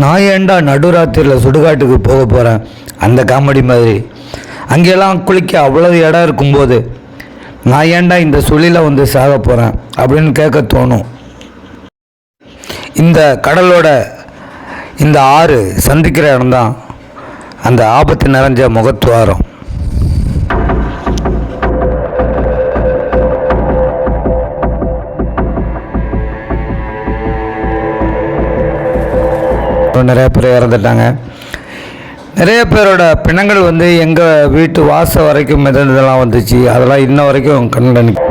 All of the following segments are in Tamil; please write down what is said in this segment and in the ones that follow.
நான் ஏன்டா நடுராத்திரியில் சுடுகாட்டுக்கு போக போகிறேன் அந்த காமெடி மாதிரி. அங்கெல்லாம் குளிக்க அவ்வளவு இடம் இருக்கும்போது நான் ஏன்டா இந்த சுழியில் வந்து சாக போகிறேன் அப்படின்னு கேட்க தோணும். இந்த கடலோட இந்த ஆறு சந்திக்கிற இடம்தான் அந்த ஆபத்து நிறைஞ்ச முகத்துவாரம் நிறைய பேர் இறந்துட்டாங்க. நிறைய பேரோட பிணங்கள் வந்து எங்கள் வீட்டு வாசல் வரைக்கும் மிதந்ததெல்லாம் வந்துச்சு. அதெல்லாம் இன்ன வரைக்கும் கண்ணில் நிக்க-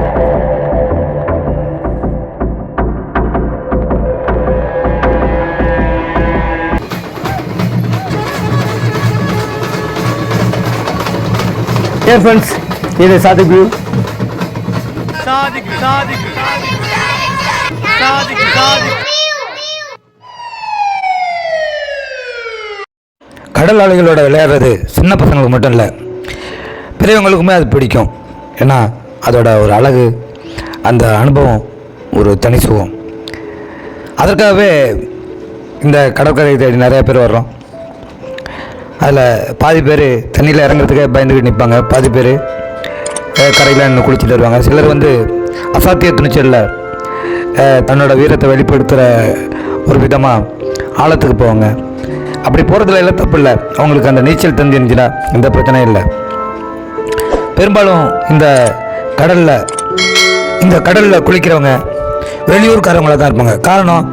ஏ ஃப்ரெண்ட்ஸ் இது Sadiq view Sadık, Sadık, Sadık, Sadık. கடல் அலைகளோட விளையாடுறது சின்ன பசங்களுக்கு மட்டும் இல்லை. பெரியவங்களுக்குமே அது பிடிக்கும். ஏன்னா அதோட ஒரு அழகு அந்த அனுபவம் ஒரு தனி சுகம். அதற்காகவே இந்த கடற்கரை தேடி நிறையா பேர் வர்றோம். அதில் பாதி பேர் தண்ணியில் இறங்குறதுக்கே பயந்துக்கிட்டு நிற்பாங்க பாதி பேர் கரையில் நின்று குளிச்சுட்டு வருவாங்க. சிலர் வந்து அசாத்திய துணிச்சலில் தன்னோட வீரத்தை வெளிப்படுத்துகிற ஒரு விதமாக ஆழத்துக்கு போவாங்க. அப்படி போகிறதுல எல்லாம் தப்பு இல்லை. அவங்களுக்கு அந்த நீச்சல் தந்தி இருந்துச்சுன்னா எந்த பிரச்சனையும் இல்லை. பெரும்பாலும் இந்த கடலில் இந்த கடலில் குளிக்கிறவங்க வெளியூர்காரவங்களாக தான் இருப்பாங்க. காரணம்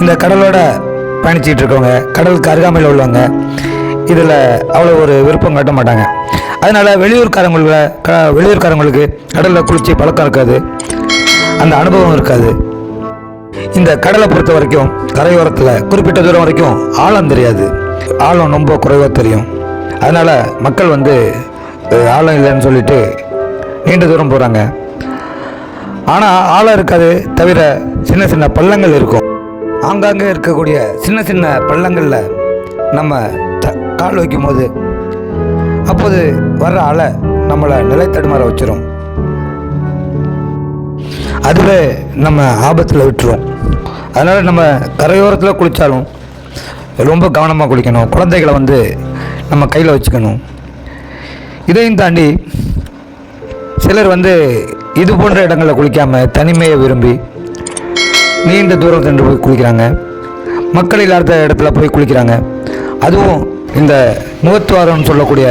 இந்த கடலோட பயணிச்சிட்டு இருக்கவங்க கடலுக்கு அருகாமையில் உள்ளவங்க இதில் அவ்வளோ ஒரு விருப்பம் காட்ட மாட்டாங்க. அதனால் வெளியூர்காரங்கள க வெளியூர்காரங்களுக்கு கடலில் குளித்து பழக்கம் இருக்காது. அந்த அனுபவம் இருக்காது. இந்த கடலை பொறுத்த வரைக்கும் கரையோரத்தில் குறிப்பிட்ட தூரம் வரைக்கும் ஆழம் தெரியாது. ஆழம் ரொம்ப குறைவாக தெரியும். அதனால் மக்கள் வந்து ஆழம் இல்லைன்னு சொல்லிட்டு நீண்ட தூரம் போகிறாங்க ஆனால் ஆழம் இருக்காது தவிர சின்ன சின்ன பள்ளங்கள் இருக்கும். ஆங்காங்கே இருக்கக்கூடிய சின்ன சின்ன பள்ளங்களில் நம்ம த கால் வைக்கும் போது அப்போது வர்ற அலை நம்மளை நிலை தடுமாற வச்சிரும். அதுவே நம்ம ஆபத்தில் விட்டுரும். அதனால் நம்ம கரையோரத்தில் குளித்தாலும் ரொம்ப கவனமாக குளிக்கணும். குழந்தைகளை வந்து நம்ம கையில் வச்சுக்கணும். இதையும் தாண்டி சிலர் வந்து இது போன்ற இடங்களில் குளிக்காமல் தனிமையை விரும்பி நீண்ட தூரம் சென்று போய் குளிக்கிறாங்க. மக்கள் இல்லாத இடத்துல போய் குளிக்கிறாங்க. அதுவும் இந்த முகத்துவாரம்னு சொல்லக்கூடிய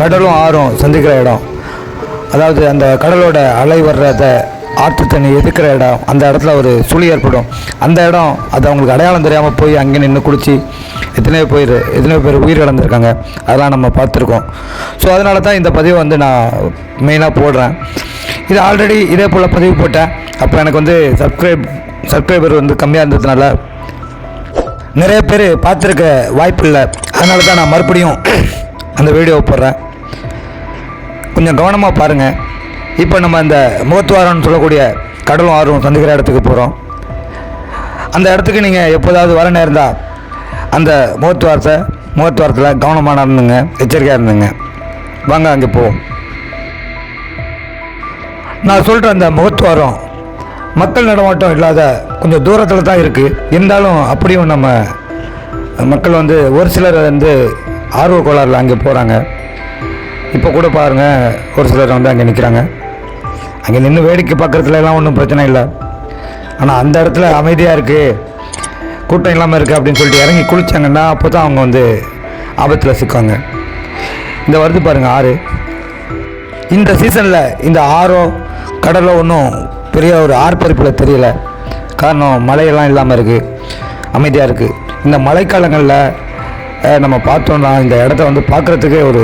கடலும் ஆறும் சந்திக்கிற இடம். அதாவது அந்த கடலோட அலை வர்றத ஆற்று தண்ணி எதுக்கிற இடம் அந்த இடத்துல ஒரு சுழி ஏற்படும். அந்த இடம் அது அவங்களுக்கு அடையாளம் தெரியாமல் போய் அங்கே நின்று குளித்து எத்தனையோ பேர் எத்தனையோ பேர் உயிர் இழந்திருக்காங்க அதெல்லாம் நம்ம பார்த்துருக்கோம். ஸோ அதனால தான் இந்த பதிவை வந்து நான் மெயினாக போடுறேன். இது ஆல்ரெடி இதே போல் பதிவு போட்டேன். அப்போ எனக்கு வந்து சப்ஸ்கிரைப் சப்ஸ்கிரைபர் வந்து கம்மியாக இருந்ததுனால நிறைய பேர் பார்த்துருக்க வாய்ப்பு இல்லை. அதனால தான் நான் மறுபடியும் அந்த வீடியோவை போடுறேன். கொஞ்சம் கவனமாக பாருங்கள் இப்போ நம்ம இந்த முகத்துவாரம்னு சொல்லக்கூடிய கடலும் ஆறும் சந்திக்கிற இடத்துக்கு போகிறோம் அந்த இடத்துக்கு நீங்கள் எப்போதாவது வர நேர்ந்தால் அந்த முகத்துவாரத்தை முகத்துவாரத்தில் கவனமாக இருந்துங்க எச்சரிக்கையாக இருந்துங்க. வாங்க அங்கே போவோம். நான் சொல்கிற அந்த முகத்துவாரம் மக்கள் நடமாட்டம் இல்லாத கொஞ்சம் தூரத்தில் தான் இருக்குது இருந்தாலும் அப்படியும் நம்ம மக்கள் வந்து ஒரு சிலர் வந்து ஆர்வ கோளாறில் அங்கே போகிறாங்க இப்போ கூட பாருங்கள் ஒரு சிலர் வந்து அங்கே நிற்கிறாங்க அங்கே நின்று வேடிக்கை பார்க்குறதுல எல்லாம் ஒன்றும் பிரச்சனை இல்லை. ஆனால் அந்த இடத்துல அமைதியாக இருக்குது கூட்டம் இல்லாமல் இருக்குது அப்படின்னு சொல்லிட்டு இறங்கி குளித்தாங்கன்னா அப்போ தான் அவங்க வந்து ஆபத்தில் சிக்காங்க இந்த வருது பாருங்கள் ஆறு. இந்த சீசனில் இந்த ஆறோ கடலோ ஒன்றும் பெரிய ஒரு ஆர்ப்பரிப்பில் தெரியல. காரணம் மழையெல்லாம் இல்லாமல் இருக்குது அமைதியாக இருக்குது இந்த மழைக்காலங்களில் நம்ம பார்த்தோன்னா இந்த இடத்த வந்து பார்க்குறதுக்கே ஒரு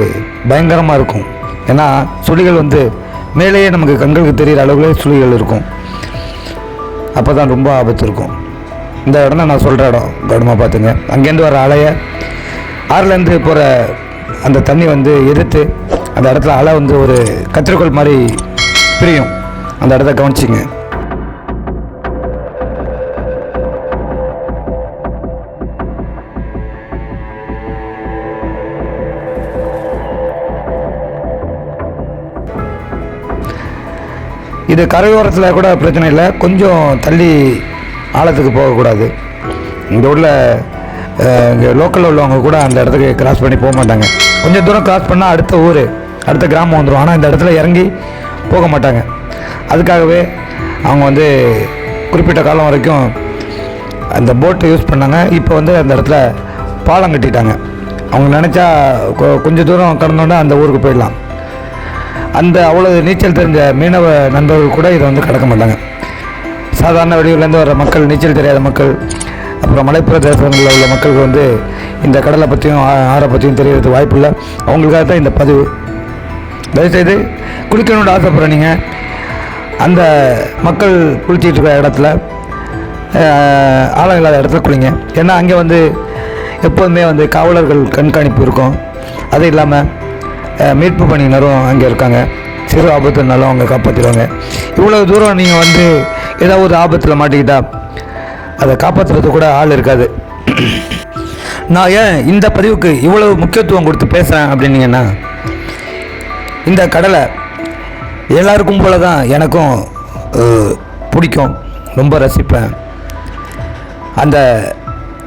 பயங்கரமாக இருக்கும். ஏன்னா சுழிகள் வந்து மேலேயே நமக்கு கண்களுக்கு தெரிகிற அளவில் சுழிகள் இருக்கும். அப்போ தான் ரொம்ப ஆபத்து இருக்கும். இந்த இடம் தான் நான் சொல்கிற இடம். கவனமாக பார்த்துங்க. அங்கேருந்து வர அலையை ஆறுலேருந்து போகிற அந்த தண்ணி வந்து எதிர்த்து அந்த இடத்துல அலை வந்து ஒரு கத்திரிக்கோள் மாதிரி பிரியும். அந்த இடத்த கவனிச்சிங்க. இது கரையோரத்தில் கூட பிரச்சனை இல்லை. கொஞ்சம் தள்ளி ஆழத்துக்கு போகக்கூடாது. இந்த உள்ள இங்கே லோக்கலில் உள்ளவங்க கூட அந்த இடத்துக்கு கிராஸ் பண்ணி போக மாட்டாங்க. கொஞ்சம் தூரம் கிராஸ் பண்ணால் அடுத்த ஊர் அடுத்த கிராமம் வந்துடும் ஆனால் இந்த இடத்துல இறங்கி போக மாட்டாங்க. அதுக்காகவே அவங்க வந்து குறிப்பிட்ட காலம் வரைக்கும் அந்த போட்டை யூஸ் பண்ணாங்க. இப்போ வந்து அந்த இடத்துல பாலம் கட்டிட்டாங்க. அவங்க நினச்சா கொ- கொஞ்சம் தூரம் கடந்தோன்னே அந்த ஊருக்கு போயிடலாம். அந்த அவ்வளோ நீச்சல் தெரிஞ்ச மீனவ நண்பர்கள் கூட இதை வந்து கடக்க மாட்டாங்க. சாதாரண வெளியூர்லேருந்து வர மக்கள் நீச்சல் தெரியாத மக்கள் அப்புறம் மலைப்பிரதேசங்களில் உள்ள மக்களுக்கு வந்து இந்த கடலை பற்றியும் ஆ- ஆறை பற்றியும் தெரியறதுக்கு வாய்ப்பு இல்லை. அவங்களுக்காக தான் இந்த பதிவு. தயவுசெய்து குளிக்கணும்னு ஆசைப்படுற நீங்கள் அந்த மக்கள் குளிச்சிட்டு இருக்கிற இடத்துல ஆழம் இல்லாத இடத்துல குளிங்க. ஏன்னா அங்கே வந்து எப்போதுமே வந்து காவலர்கள் கண்காணிப்பு இருக்கும். அது இல்லாமல் மீட்பு பணியினரும் அங்கே இருக்காங்க. சிறு ஆபத்துனாலும் அவங்க காப்பாற்றிடுவாங்க இவ்வளோ தூரம் நீங்கள் வந்து ஏதாவது ஒரு ஆபத்தில் மாட்டிக்கிட்டா அதை காப்பாற்றுறது கூட ஆள் இருக்காது. நான் ஏன் இந்த பதிவுக்கு இவ்வளவு முக்கியத்துவம் கொடுத்து பேசுகிறேன் அப்படின்னீங்கன்னா இந்த கடலை எல்லாருக்கும் போல தான் எனக்கும் பிடிக்கும். ரொம்ப ரசிப்பேன். அந்த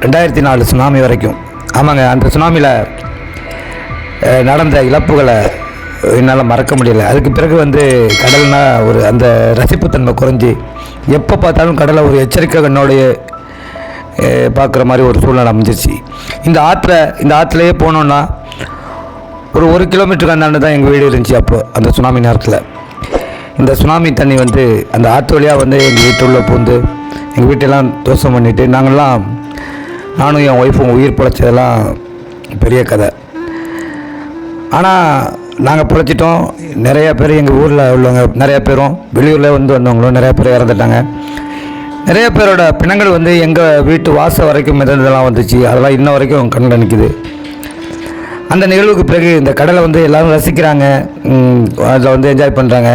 ரெண்டாயிரத்தி நாலு சுனாமி வரைக்கும். ஆமாங்க அந்த சுனாமியில் நடந்த இழப்புகளை என்னால் மறக்க முடியல. அதுக்கு பிறகு வந்து கடல்னா ஒரு அந்த ரசிப்புத்தன்மை குறைஞ்சி எப்போ பார்த்தாலும் கடலை ஒரு எச்சரிக்கை கண்ணோடைய பார்க்குற மாதிரி ஒரு சூழ்நிலை அமைஞ்சிருச்சு. இந்த ஆற்றுல இந்த ஆற்றுலையே போனோன்னா ஒரு ஒரு கிலோமீட்டருக்கு அந்தாண்டு தான் எங்கள் வீடு இருந்துச்சு அப்போ அந்த சுனாமி நேரத்தில். இந்த சுனாமி தண்ணி வந்து அந்த ஆற்று வழியாக வந்து எங்கள் வீட்டுள்ளே பூந்து எங்கள் வீட்டெல்லாம் தோசம் பண்ணிவிட்டு நாங்கள்லாம் நானும் என் ஒய்ஃபும் உயிர் பிழைச்சதெல்லாம் பெரிய கதை. ஆனால் நாங்கள் பிழைச்சிட்டோம். நிறையா பேர் எங்கள் ஊரில் உள்ளவங்க நிறையா பேரும் வெளியூரில் வந்து வந்தவங்களும் நிறையா பேர் இறந்துட்டாங்க. நிறைய பேரோட பிணங்கள் வந்து எங்கள் வீட்டு வாசல் வரைக்கும் மிதந்ததெல்லாம் வந்துச்சு. அதெல்லாம் இன்ன வரைக்கும் கண்ணில் நிற்குது அந்த நிகழ்வுக்கு பிறகு இந்த கடலை வந்து எல்லோரும் ரசிக்கிறாங்க. அதில் வந்து என்ஜாய் பண்ணுறாங்க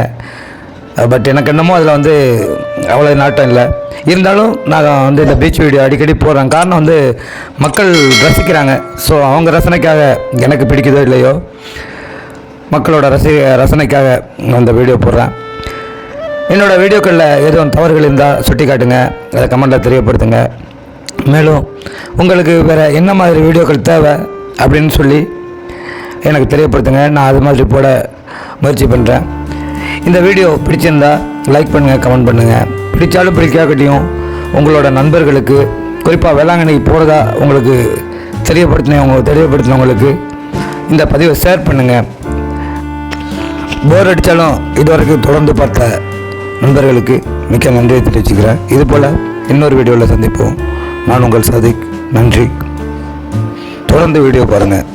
பட் எனக்கு என்னமோ அதில் வந்து அவ்வளோ நாட்டம் இல்லை. இருந்தாலும் நான் வந்து இந்த பீச் வீடியோ அடிக்கடி போடுறேன். காரணம் வந்து மக்கள் ரசிக்கிறாங்க. ஸோ அவங்க ரசனைக்காக எனக்கு பிடிக்குதோ இல்லையோ மக்களோட ரசி ரசனைக்காக நான் வீடியோ போடுறேன். என்னோடய வீடியோக்களில் எதுவும் தவறுகள் இருந்தால் சுட்டி காட்டுங்க அதை கமெண்ட்டில் தெரியப்படுத்துங்க. மேலும் உங்களுக்கு வேறு என்ன மாதிரி வீடியோக்கள் தேவை அப்படின்னு சொல்லி எனக்கு தெரியப்படுத்துங்க. நான் அது மாதிரி போட முயற்சி பண்ணுறேன் இந்த வீடியோ பிடிச்சிருந்தா லைக் பண்ணுங்கள் கமெண்ட் பண்ணுங்கள் பிடிச்சாலும் பிடிக்காக்கட்டியும் உங்களோட நண்பர்களுக்கு குறிப்பாக வேளாங்கண்ணி போகிறதா உங்களுக்கு தெரியப்படுத்தினவங்க தெரியப்படுத்தினவங்களுக்கு இந்த பதிவை ஷேர் பண்ணுங்கள் போர் அடித்தாலும் இதுவரைக்கும் தொடர்ந்து பார்த்த நண்பர்களுக்கு மிக்க நன்றியை தெரிவிச்சுக்கிறேன். இதுபோல் இன்னொரு வீடியோவில் சந்திப்போம். நான் உங்கள் சதிக். நன்றி. தொடர்ந்து வீடியோ பாருங்கள்